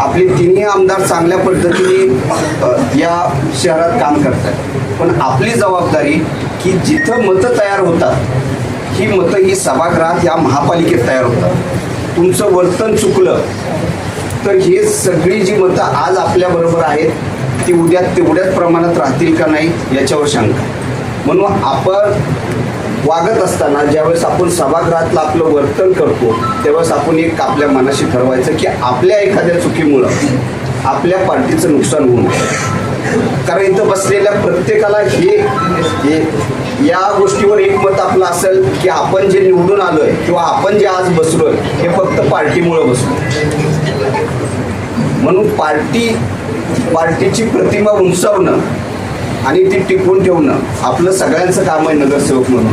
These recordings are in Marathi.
आपले तिन्ही आमदार चांगल्या पद्धतीने या शहरात काम करतात. पण आपली जबाबदारी की जिथं मतं तयार होतात ही मतं ही सभागृहात या महापालिकेत तयार होतात. तुमचं वर्तन चुकलं तर हे सगळी जी मतं आज आपल्याबरोबर आहेत ती उद्या तेवढ्याच प्रमाणात राहतील का नाही याच्यावर शंका. म्हणून आपण वागत असताना ज्यावेळेस आपण सभागृहातलं आपलं वर्तन करतो त्यावेळेस आपण एक आपल्या मनाशी ठरवायचं की आपल्या एखाद्या चुकीमुळं आपल्या पार्टीचं नुकसान होऊ नये. कारण इथं बसलेल्या प्रत्येकाला हे हे या गोष्टीवर एक मत आपलं असेल की आपण जे निवडून आलोय किंवा आपण जे आज बसलोय हे फक्त पार्टीमुळं बसलो म्हणून पार्टी पार्टीची प्रतिमा उंचावणं आणि ती टिकवून ठेवणं. आपलं सगळ्यांचं काम आहे नगरसेवक म्हणून.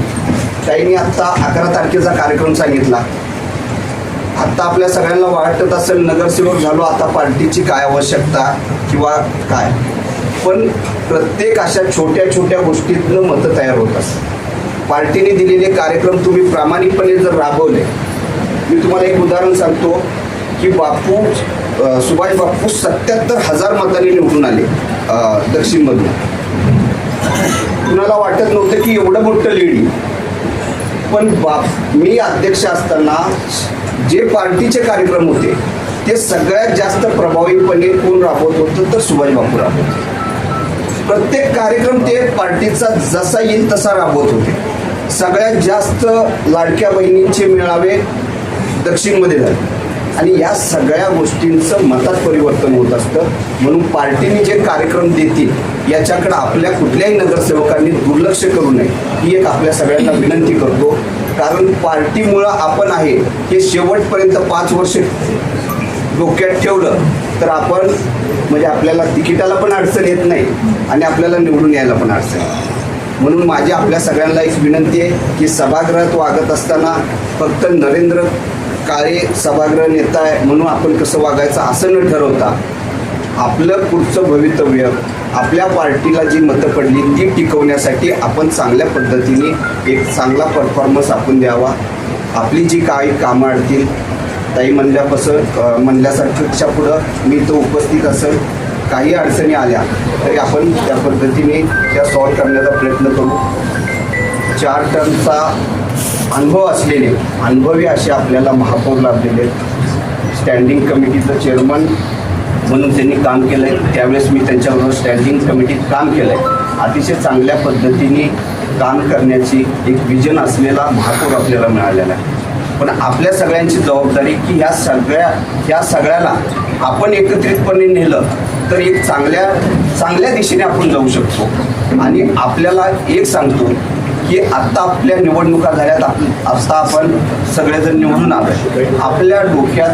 ताईंनी आत्ता अकरा तारखेचा कार्यक्रम सांगितला. आत्ता आपल्या सगळ्यांना वाटत असेल नगरसेवक झालो आता पार्टीची काय आवश्यकता किंवा काय. पण प्रत्येक अशा छोट्या छोट्या गोष्टीतनं मतं तयार होत असतात. पार्टीने दिलेले कार्यक्रम तुम्ही प्रामाणिकपणे जर राबवले मी तुम्हाला एक उदाहरण सांगतो की बापू सुभाष बापू सत्याहत्तर हजार मतांनी निवडून आले दक्षिणमधून. कुणाला वाटत नव्हतं की एवढं मोठं लीड. पण बाप मी अध्यक्ष असताना जे पार्टीचे कार्यक्रम होते ते सगळ्यात जास्त प्रभावीपणे कोण राबवत होतं तर सुभाष बापू राबवत होते. प्रत्येक कार्यक्रम ते पार्टीचा जसा येईल तसा राबवत होते. सगळ्यात जास्त लाडक्या बहिणींचे मेळावे दक्षिणमध्ये झाले. आणि या सगळ्या गोष्टींचं मतात परिवर्तन होत असतं. म्हणून पार्टीने जे कार्यक्रम देतील याच्याकडे आपल्या कुठल्याही नगरसेवकांनी दुर्लक्ष करू नये. ही एक आपल्या सगळ्यांना विनंती करतो. कारण पार्टीमुळं आपण आहे हे शेवटपर्यंत पाच वर्ष डोक्यात ठेवलं तर आपण म्हणजे आपल्याला तिकिटाला पण अडचण येत नाही आणि आपल्याला निवडून यायला पण अडचण येत म्हणून माझी आपल्या सगळ्यांना एक विनंती आहे की सभागृहात वागत असताना फक्त नरेंद्र काळे सभागृह नेता आहे म्हणून आपण कसं वागायचं असं न ठरवता आपलं पुढचं भवितव्य आपल्या पार्टीला जी मतं पडली ती टिकवण्यासाठी आपण चांगल्या पद्धतीने एक चांगला परफॉर्मन्स आपण द्यावा. आपली जी काही कामं अडतील ताई म्हणल्यापासून अं, म्हणल्यासारख्याच्या पुढं मी तो उपस्थित असेल. काही अडचणी आल्या तरी आपण त्या पद्धतीने त्या सॉल्व करण्याचा प्रयत्न करू. चार टनचा अनुभव असलेले अनुभवी असे आपल्याला महापौर लाभलेले आहेत. स्टँडिंग कमिटीचं चेअरमन म्हणून त्यांनी काम केलं आहे त्यावेळेस मी त्यांच्याबरोबर स्टँडिंग कमिटीत काम केलं आहे अतिशय चांगल्या पद्धतीने काम करण्याची एक विजन असलेला महापौर आपल्याला मिळालेला आहे. पण आपल्या सगळ्यांची जबाबदारी की ह्या सगळ्या ह्या सगळ्याला आपण एकत्रितपणे नेलं तर एक चांगल्या चांगल्या दिशेने आपण जाऊ शकतो. आणि आपल्याला एक सांगतो की आत्ता आपल्या निवडणुका झाल्यात आप आपण सगळेजण निवडून आलो आपल्या डोक्यात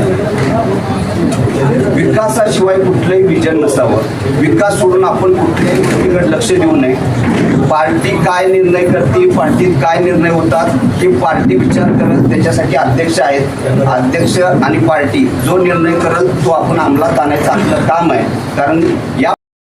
विकासाशिवाय कुठलंही विजन नसावं. विकास सोडून आपण कुठल्याही गोष्टीकडे लक्ष देऊ नये. पार्टी काय निर्णय करते पार्टीत काय निर्णय होतात हे पार्टी विचार करत त्याच्यासाठी अध्यक्ष आहेत. अध्यक्ष आणि पार्टी जो निर्णय करत तो आपण अंमलात आणायचं आपलं काम आहे. कारण या